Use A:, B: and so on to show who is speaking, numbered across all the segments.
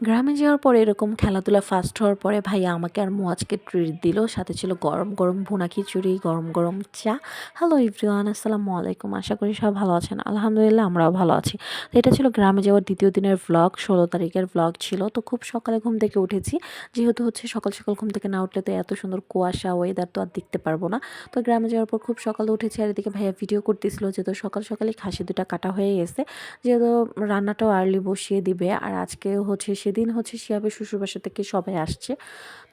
A: গ্রামে যাওয়ার পরে এরকম খেলাধুলা ফার্স্ট হওয়ার পরে ভাইয়া আমাকে আর মোয়াজকে ট্রিট দিল। সাথে ছিল গরম গরম ভুনা খিচুড়ি, গরম গরম চা। হ্যালো ইভরিওয়ান আসসালামু আলাইকুম। আশা করি সব ভালো আছেন। আলহামদুলিল্লাহ আমরাও ভালো আছি। তো এটা ছিল গ্রামে যাওয়ার দ্বিতীয় দিনের ভ্লগ ষোলো তারিখের ভ্লগ ছিল। তো খুব সকালে ঘুম থেকে উঠেছি। যেহেতু হচ্ছে সকাল সকাল ঘুম থেকে না উঠলে তো এত সুন্দর কুয়াশা ওয়েদার তো আর দেখতে পারব না। তো গ্রামে যাওয়ার পর খুব সকালে উঠেছি আর এদিকে ভাইয়া ভিডিও করতেছিল যেহেতু সকাল সকালে খাসি দুটা কাটা হয়ে গেছে। যেহেতু রান্নাটাও আর্লি বসিয়ে দিবে। আর আজকে হচ্ছে সেদিন হচ্ছে শিয়াবের শ্বশুরবাসা থেকে সবাই আসছে।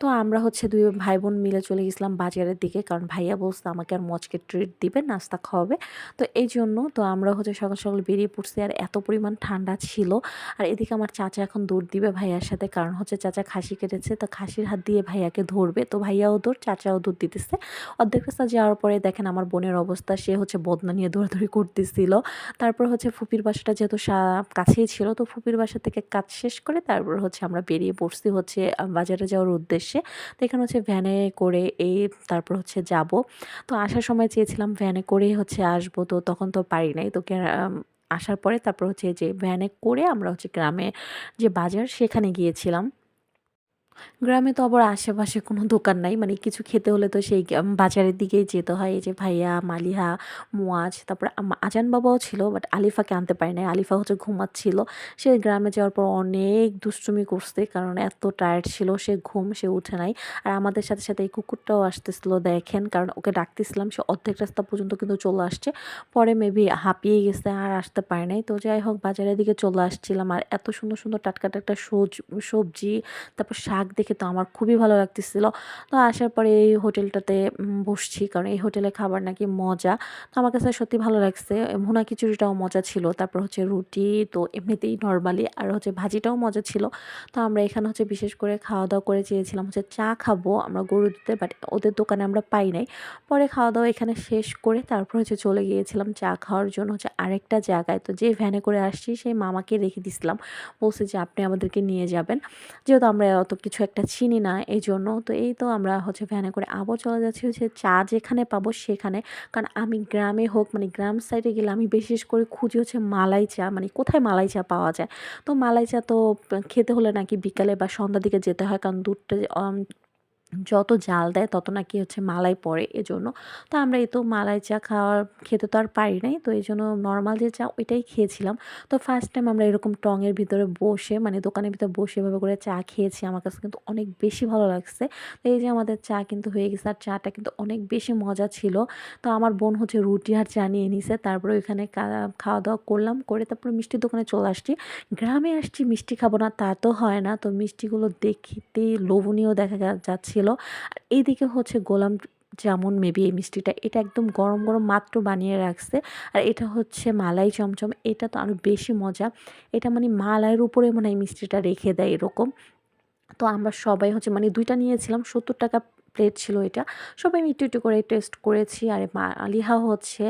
A: তো আমরা হচ্ছে দুই ভাই বোন মিলে চলে গেছিলাম বাজারের দিকে, কারণ ভাইয়া বলছে আমাকে আর মজকে ট্রিট দিবে, নাস্তা খাওয়াবে। তো এই জন্য তো আমরা হচ্ছে সকাল সকাল বেরিয়ে পড়ছি, আর এত পরিমাণ ঠান্ডা ছিল। আর এদিকে আমার চাচা এখন দৌড় দিবে ভাইয়ার সাথে, কারণ হচ্ছে চাচা খাসি কেটেছে, তো খাসির হাত দিয়ে ভাইয়াকে ধরবে, তো ভাইয়াও দৌড়, চাচাও দৌড় দিতেছে। অর্ধেক রাস্তা যাওয়ার পরে দেখেন আমার বোনের অবস্থা, সে হচ্ছে বদনা নিয়ে দৌড়াদৌড়ি করতেছিল। তারপর হচ্ছে ফুপির বাসাটা যেহেতু কাছেই ছিল, তো ফুপির বাসা থেকে কাজ শেষ করে তারপর হচ্ছে আমরা বেরিয়ে পড়ছি হচ্ছে বাজারে যাওয়ার উদ্দেশ্যে। তো এখানে হচ্ছে ভ্যানে করে এই তারপর হচ্ছে যাব। তো আসার সময় চেয়েছিলাম ভ্যানে করেই হচ্ছে আসব, তো তখন তো পারি নাই। তো আসার পরে তারপর হচ্ছে যে ভ্যানে করে আমরা হচ্ছে গ্রামে যে বাজার সেখানে গিয়েছিলাম। গ্রামে তো আবার আশেপাশে কোনো দোকান নাই। মানে কিছু খেতে হলে তো সেই বাজারের দিকেই যেতে হয়। এই যে ভাইয়া, মালিহা, মুয়াজ, তারপরে আজান বাবাও ছিল বাট আলিফাকে আনতে পারি নাই। আলিফা হচ্ছে ঘুমাচ্ছিল। সে গ্রামে যাওয়ার পর অনেক দুষ্টুমি করছে, কারণ এত টায়ার্ড ছিল, সে ঘুম, সে উঠে নাই। আর আমাদের সাথে সাথে এই কুকুরটাও আসতেছিল, দেখেন, কারণ ওকে ডাকতেছিলাম, সে অর্ধেক রাস্তা পর্যন্ত কিন্তু চলে আসছে। পরে মেবি হাঁপিয়ে গেছে, আর আসতে পারে নাই। তো যাই হোক, বাজারের দিকে চলে আসছিলাম। আর এত সুন্দর সুন্দর টাটকা টাটকা সবজি, তারপর শাক দেখে তো আমার খুবই ভালো লাগতেছিল। তো আসার পরে এই হোটেলটাতে বসছি। কারণ এই হোটেলে খাবার নাকি মজা। তো আমার কাছে সত্যি ভালো লাগছে। ভুনা খিচুড়িটাও মজা ছিল। তারপর হচ্ছে রুটি, তো এমনিতেই নর্মালি। আর হচ্ছে ভাজিটাও মজা ছিল। তো আমরা এখানে হচ্ছে বিশেষ করে খাওয়া দাওয়া করে চেয়েছিলাম হচ্ছে চা খাব আমরা গরু দিতে বাট ওদের দোকানে আমরা পাই নাই। পরে খাওয়া দাওয়া এখানে শেষ করে তারপর হচ্ছে চলে গিয়েছিলাম চা খাওয়ার জন্য হচ্ছে আরেকটা জায়গায়। তো যে ভ্যানে করে আসছি, সেই মামাকে রেখে দিছিলাম। বলছে যে, আপনি আমাদেরকে নিয়ে যাবেন। যেহেতু আমরা অত কিছু একটা চিনি না এই জন্য তো এই তো আমরা হচ্ছে ভ্যানে করে আবার চলে যাচ্ছি হচ্ছে চা যেখানে পাবো সেখানে। কারণ আমি গ্রামে হোক মানে গ্রাম সাইডে গেলে আমি বিশেষ করে খুঁজি হচ্ছে মালাই চা মানে কোথায় মালাই চা পাওয়া যায়? তো মালাই চা তো খেতে হলে নাকি বিকালে বা সন্ধ্যার দিকে যেতে হয়, কারণ দুধটা যত জাল দেয় তত নাকি হচ্ছে মালাই পড়ে এজন্য। তো আমরা এই তো মালাই চা খাওয়ার, খেতে তো আর পারি নাই, তো এই জন্য নর্মাল যে চা ওইটাই খেয়েছিলাম। তো ফার্স্ট টাইম আমরা এরকম টঙের ভিতরে বসে মানে দোকানের ভিতরে বসে এভাবে করে চা খেয়েছি, আমার কাছে কিন্তু অনেক বেশি ভালো লাগছে। তো এই যে আমাদের চা কিন্তু হয়ে গেছে, আর চাটা কিন্তু অনেক বেশি মজা ছিল। তো আমার বোন হচ্ছে রুটি আর চা নিয়ে নিছে, তারপরে ওইখানে খাওয়া দাওয়া করলাম, করে তারপরে মিষ্টির দোকানে চলে আসছি। গ্রামে আসছি, মিষ্টি খাব না তা তো হয় না, তো মিষ্টিগুলো দেখতে লোভনীয় দেখা যাচ্ছে ছিল। আর এইদিকে হচ্ছে গোলাম জামুন মেবি এই মিষ্টিটা, এটা একদম গরম গরম মাত্র বানিয়ে রাখছে। আর এটা হচ্ছে মালাই চমচম, এটা তো আরও বেশি মজা। এটা মানে মালাইয়ের উপরে মনে হয় মিষ্টিটা রেখে দেয় এরকম। তো আমরা সবাই হচ্ছে মানে দুইটা নিয়েছিলাম, সত্তর টাকা প্লেট ছিল এটা। সবাই একটু একটু করে টেস্ট করেছি। আর আলিহা হচ্ছে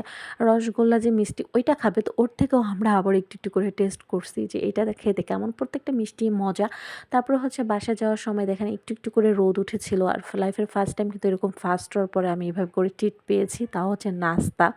A: রসগোল্লা যে মিষ্টি, ওইটা খাবে। তো ওর থেকেও আমরা আবার একটু একটু করে টেস্ট করছি যে এটা খেতে কেমন। প্রত্যেকটা মিষ্টি মজা। তারপরে হচ্ছে বাসা যাওয়ার সময় দেখেন একটু একটু করে রোদ উঠেছিল। আর লাইফের ফার্স্ট টাইম কিন্তু এরকম ফার্স্ট হওয়ার পরে আমি এভাবে করে ট্রিট পেয়েছি। তাও হচ্ছে নাস্তা।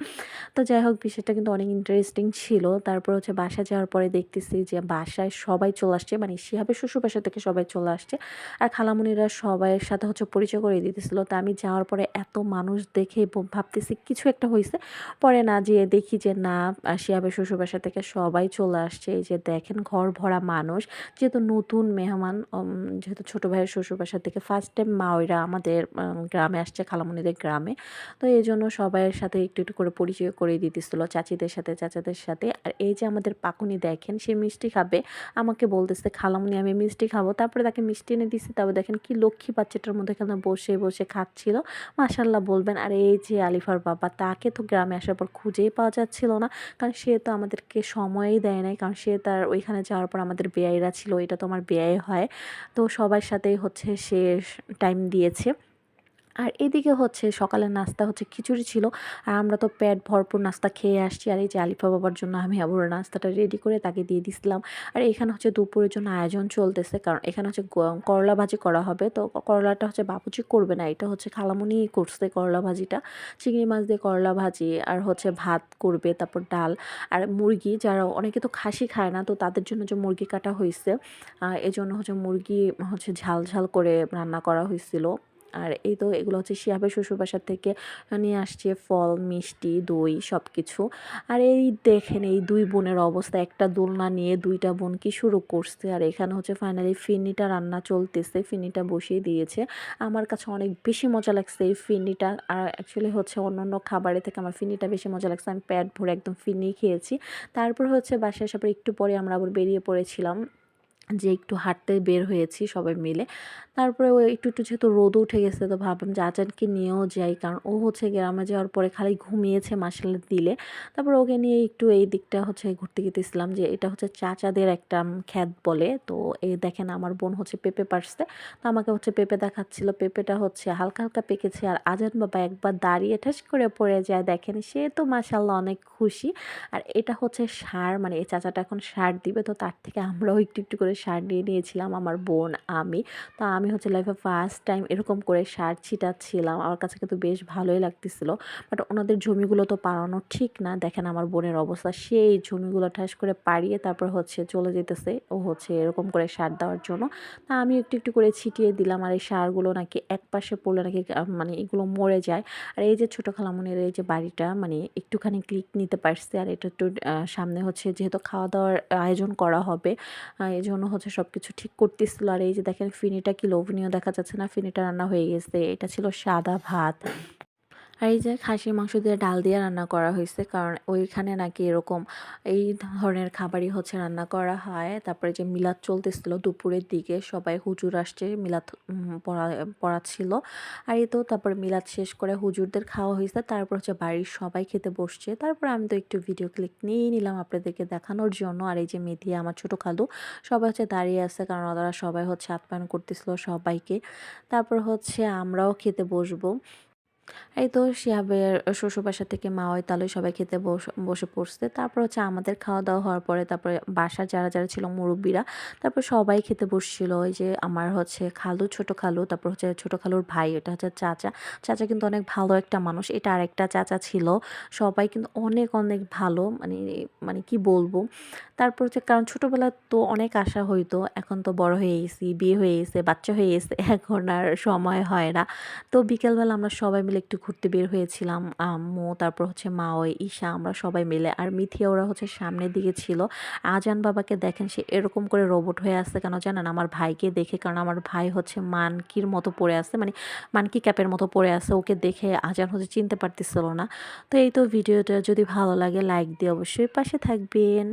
A: তো যাই হোক, বিষয়টা কিন্তু অনেক ইন্টারেস্টিং ছিল। তারপর হচ্ছে বাসা যাওয়ার পরে দেখতেছি যে বাসায় সবাই চলে আসছে। মানে শিহাবের শ্বশুর বাসা থেকে সবাই চলে আসছে। আর খালামুনিরা সবাইয়ের সাথে হচ্ছে পরিচয় করে দিতেছে। দিতেছিল তো আমি যাওয়ার পরে এত মানুষ দেখে ভাবতেছি কিছু একটা হয়েছে পরে না যেয়ে দেখি যে না শিয়াবে শ্বশুরবাসা থেকে সবাই চলে আসছে। এই যে দেখেন ঘর ভরা মানুষ। যেহেতু নতুন মেহমান যেহেতু ছোটো ভাইয়ের শ্বশুরবাসা থেকে ফার্স্ট টাইম মা ওইরা আমাদের গ্রামে আসছে খালামণিদের গ্রামে। তো এই জন্য সবাইয়ের সাথে একটু একটু করে পরিচয় করে দিতেছিল চাচিদের সাথে, চাচাদের সাথে। আর এই যে আমাদের পাকুনি দেখেন, সে মিষ্টি খাবে। আমাকে বলতেছে, খালামুনি, আমি মিষ্টি খাব। তারপরে তাকে মিষ্টি এনে দিচ্ছি তারপর দেখেন কি লক্ষ্মী বাচ্চাটার মধ্যে এখানে বসে বসে খাচ্ছিল। মাসাল্লাহ বলবেন, আর এই যে আলিফার বাবা, তাকে তো গ্রামে আসার পর খুঁজেই পাওয়া যাচ্ছিল না। কারণ সে তো আমাদেরকে সময়ই দেয় নাই। কারণ সে তার ওইখানে যাওয়ার পর আমাদের বেয়াইরা ছিল, এটা তো আমার বেয়াই হয়। তো সবার সাথেই হচ্ছে সে টাইম দিয়েছে। আর এদিকে হচ্ছে সকালের নাস্তা হচ্ছে খিচুড়ি ছিল। আর আমরা তো পেট ভরপুর নাস্তা খেয়ে আসছি। আর এই যে আলিফা বাবার জন্য আমি আবার নাস্তাটা রেডি করে তাকে দিয়ে দিছিলাম। আর এখানে হচ্ছে দুপুরের জন্য আয়োজন চলতেছে। কারণ এখানে হচ্ছে করলা ভাজি করা হবে। তো করলাটা হচ্ছে বাপুজি করবে না। এটা হচ্ছে খালামুনি করছে করলা ভাজিটা। চিংড়ি মাছ দিয়ে করলা ভাজি আর হচ্ছে ভাত করবে, তারপর ডাল আর মুরগি। যারা, অনেকে তো খাসি খায় না। তো তাদের জন্য যে মুরগি কাটা হয়েছে এজন্য হচ্ছে মুরগি হচ্ছে ঝাল ঝাল করে রান্না করা হয়েছিল আর এই তো এগুলো হচ্ছে শিহাবের শ্বশুর বাসার থেকে নিয়ে আসছে ফল, মিষ্টি, দই সব কিছু আর এই দেখেন এই দুই বোনের অবস্থা, একটা দোলনা নিয়ে দুইটা বোন কি শুরু করছে। আর এখানে হচ্ছে ফাইনালি ফিরনিটা রান্না চলতেছে ফিরনিটা বসিয়ে দিয়েছে। আমার কাছে অনেক বেশি মজা লাগছে এই ফিরনিটা আর অ্যাকচুয়ালি হচ্ছে অন্য অন্য খাবারের থেকে আমার ফিরনিটা বেশি মজা লাগছে। আমি প্যাট ভরে একদম ফিরনি খেয়েছি। তারপর হচ্ছে বাসায় পর একটু পরে আমরা আবার বেরিয়ে পড়েছিলাম। যে একটু হাঁটতে বের হয়েছি সবাই মিলে। তারপরে ও একটু একটু যেহেতু রোদ উঠে গেছে, তো ভাবলাম যে আচানকে নিয়েও যাই, কারণ ও হচ্ছে গ্রামে যাওয়ার পরে খালি ঘুমিয়েছে মাসাল দিলে। তারপর ওকে নিয়ে একটু এই দিকটা হচ্ছে ঘুরতে গেতেছিলাম যে এটা হচ্ছে চাচাদের একটা খ্যাত বলে। তো এই দেখেন আমার বোন হচ্ছে পেঁপে পারছে, তো আমাকে হচ্ছে পেঁপে দেখাচ্ছিল। পেঁপেটা হচ্ছে হালকা হালকা পেকেছে আর আজান বাবা একবার দাঁড়িয়ে ঠাস করে পড়ে যায় দেখেন, সে তো মাসাল্লাহ অনেক খুশি। আর এটা হচ্ছে সার মানে এই চাচাটা এখন সার দিবে, তো তার থেকে আমরাও একটু একটু করে সার নিয়ে নিয়েছিলাম আমার বোন, আমি। তো আমি হচ্ছে লাইফে ফার্স্ট টাইম এরকম করে সার ছিটাচ্ছিলাম। আমার কাছে কিন্তু বেশ ভালোই লাগতেছিল। বাট ওনাদের জমিগুলো তো পাড়ানো ঠিক না। দেখেন আমার বোনের অবস্থা। সেই জমিগুলো ঠাস করে পাড়িয়ে তারপর হচ্ছে চলে যেতেছে ও হচ্ছে এরকম করে সার দেওয়ার জন্য। তা আমি একটু একটু করে ছিটিয়ে দিলাম। আর এই সারগুলো নাকি এক পাশে পড়লে নাকি মানে এগুলো মরে যায়। আর এই যে ছোটো খালামনের এই যে বাড়িটা মানে একটুখানি ক্লিক নিতে পারছে। আর এটা একটু সামনে হচ্ছে যেহেতু খাওয়া দাওয়ার আয়োজন করা হবে এই জন্য হচ্ছে সব কিছু ঠিক করতেছিল। আর এই যে দেখেন ফিনিটা কি লোভনীয়, দেখা যাচ্ছে না ফিনিটা রান্না হয়ে গেছে। এটা ছিল সাদা ভাত। আর এই যে খাসির মাংস দিয়ে ডাল দিয়ে রান্না করা হয়েছে, কারণ ওইখানে নাকি এরকম এই ধরনের খাবারই হচ্ছে রান্না করা হয়। তারপরে যে মিলাদ চলতেছিল দুপুরের দিকে, সবাই হুজুর আসছে, মিলাদ পড়া, পড়াচ্ছিল। আর এই তো তারপর মিলাদ শেষ করে হুজুরদের খাওয়া হয়েছে, তারপর হচ্ছে বাড়ির সবাই খেতে বসছে। তারপর আমি তো একটু ভিডিও ক্লিক নিয়েই নিলাম আপনাদেরকে দেখানোর জন্য। আর এই যে মেধিয়া আমার ছোটো খালু, সবাই হচ্ছে দাঁড়িয়ে আছে, কারণ ওরা সবাই হচ্ছে আপ্যায়ন করতেছিল সবাইকে। তারপর হচ্ছে আমরাও খেতে বসবো। এই তো শিহাবের শ্বশুর বাসা থেকে মা ওই তালুই সবাই খেতে বসে পড়ছে। তারপর হচ্ছে আমাদের খাওয়া দাওয়া হওয়ার পরে তারপরে বাসার যারা যারা ছিল মুরব্বীরা, তারপর সবাই খেতে বসছিল। ওই যে আমার হচ্ছে খালু, ছোট খালু, তারপর হচ্ছে ছোট খালুর ভাই, এটা হচ্ছে চাচা। চাচা কিন্তু অনেক ভালো একটা মানুষ, এটা আরেকটা চাচা ছিল। সবাই কিন্তু অনেক অনেক ভালো মানে মানে কি বলব? তারপর হচ্ছে কারণ ছোটোবেলায় তো অনেক আশা হইতো, এখন তো বড় হয়ে গেছি, বিয়ে হয়ে গেছে, বাচ্চা হয়ে গেছে, এখন আর সময় হয় না। তো বিকেলবেলা আমরা সবাই মিলে একটু ঘুরতে বের হয়েছিলাম, আম্মু, তারপর হচ্ছে মা ওই ঈশা, আমরা সবাই মিলে। আর মিথিয়া ওরা হচ্ছে সামনের দিকে ছিল। আজান বাবাকে দেখেন, সে এরকম করে রোবট হয়ে আসছে কেন জানেন? আমার ভাইকে দেখে, কারণ আমার ভাই হচ্ছে মানকির মতো পড়ে আছে মানে মানকি ক্যাপের মতো পড়ে আছে ওকে দেখে আজান হচ্ছে চিনতে পারতেছিল না। তো এই তো ভিডিওটা, যদি ভালো লাগে লাইক দিয়ে অবশ্যই পাশে থাকবেন।